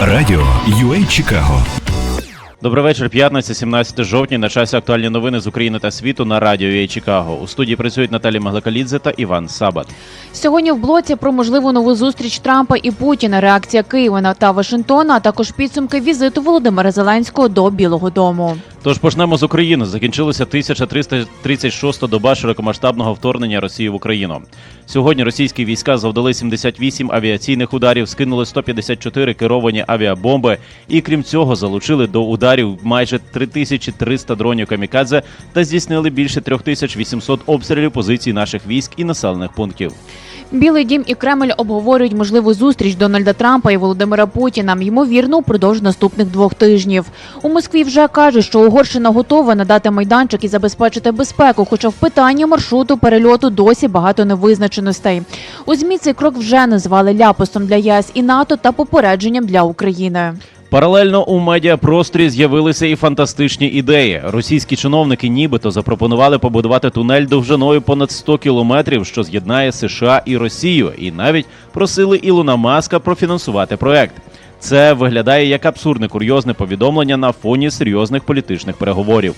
Радіо UA Чикаго. Добрий вечір, п'ятниця, 17 жовтня. На часі актуальні новини з України та світу на радіо «Ей Чикаго. У студії працюють Наталі Маглакалідзе та Іван Сабат. Сьогодні в блоці про можливу нову зустріч Трампа і Путіна, реакція Києва на- та Вашингтона, а також підсумки візиту Володимира Зеленського до Білого Дому. Тож почнемо з України. Закінчилася 1336 доба широкомасштабного вторгнення Росії в Україну. Сьогодні російські війська завдали 78 авіаційних ударів, скинули 154 керовані авіабомби і, крім цього, залучили до ударів майже 3300 дронів камікадзе та здійснили більше 3800 обстрілів позицій наших військ і населених пунктів. Білий дім і Кремль обговорюють можливу зустріч Дональда Трампа і Володимира Путіна. Ймовірно, упродовж наступних двох тижнів. У Москві вже кажуть, що Угорщина готова надати майданчик і забезпечити безпеку. Хоча в питанні маршруту перельоту досі багато невизначеностей. У змі цей крок вже назвали ляпосом для ЄС і НАТО та попередженням для України. Паралельно у медіапросторі з'явилися і фантастичні ідеї. Російські чиновники нібито запропонували побудувати тунель довжиною понад 100 кілометрів, що з'єднає США і Росію, і навіть просили Ілона Маска профінансувати проект. Це виглядає як абсурдне курйозне повідомлення на фоні серйозних політичних переговорів.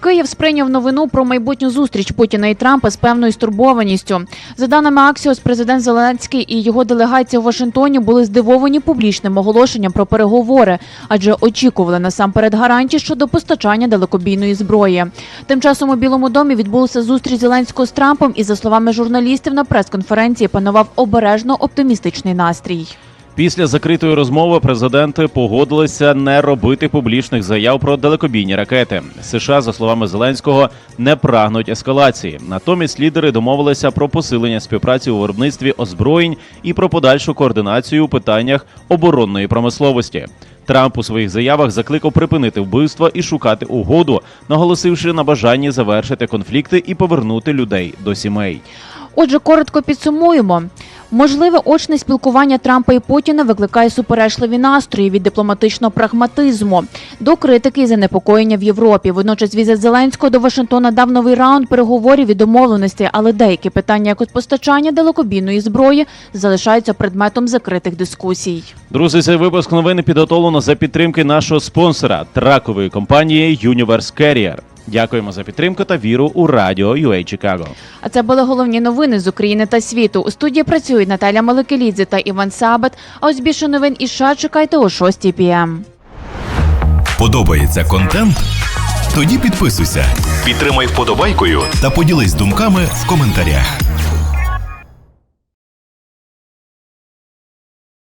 Київ сприйняв новину про майбутню зустріч Путіна і Трампа з певною стурбованістю. За даними Аксіос, президент Зеленський і його делегація у Вашингтоні були здивовані публічним оголошенням про переговори, адже очікували насамперед гарантій щодо постачання далекобійної зброї. Тим часом у Білому домі відбулася зустріч Зеленського з Трампом, і за словами журналістів на прес-конференції панував обережно оптимістичний настрій. Після закритої розмови президенти погодилися не робити публічних заяв про далекобійні ракети. США, за словами Зеленського, не прагнуть ескалації. Натомість лідери домовилися про посилення співпраці у виробництві озброєнь і про подальшу координацію у питаннях оборонної промисловості. Трамп у своїх заявах закликав припинити вбивства і шукати угоду, наголосивши на бажанні завершити конфлікти і повернути людей до сімей. Отже, коротко підсумуємо. Можливе очне спілкування Трампа і Путіна викликає суперечливі настрої від дипломатичного прагматизму до критики і занепокоєння в Європі. Водночас візит Зеленського до Вашингтона дав новий раунд переговорів і домовленостей, але деякі питання, як от постачання далекобійної зброї, залишаються предметом закритих дискусій. Друзі, цей випуск новини підготовлено за підтримки нашого спонсора тракової компанії Universe Carrier. Дякуємо за підтримку та віру у радіо UA Чикаго. А це були головні новини з України та світу. У студії працюють Наталя Маликелідзе та Іван Сабат. А ось більше новин і США чекайте о 6 пм. Подобається контент? Тоді підписуйся, підтримай вподобайкою та поділись думками в коментарях.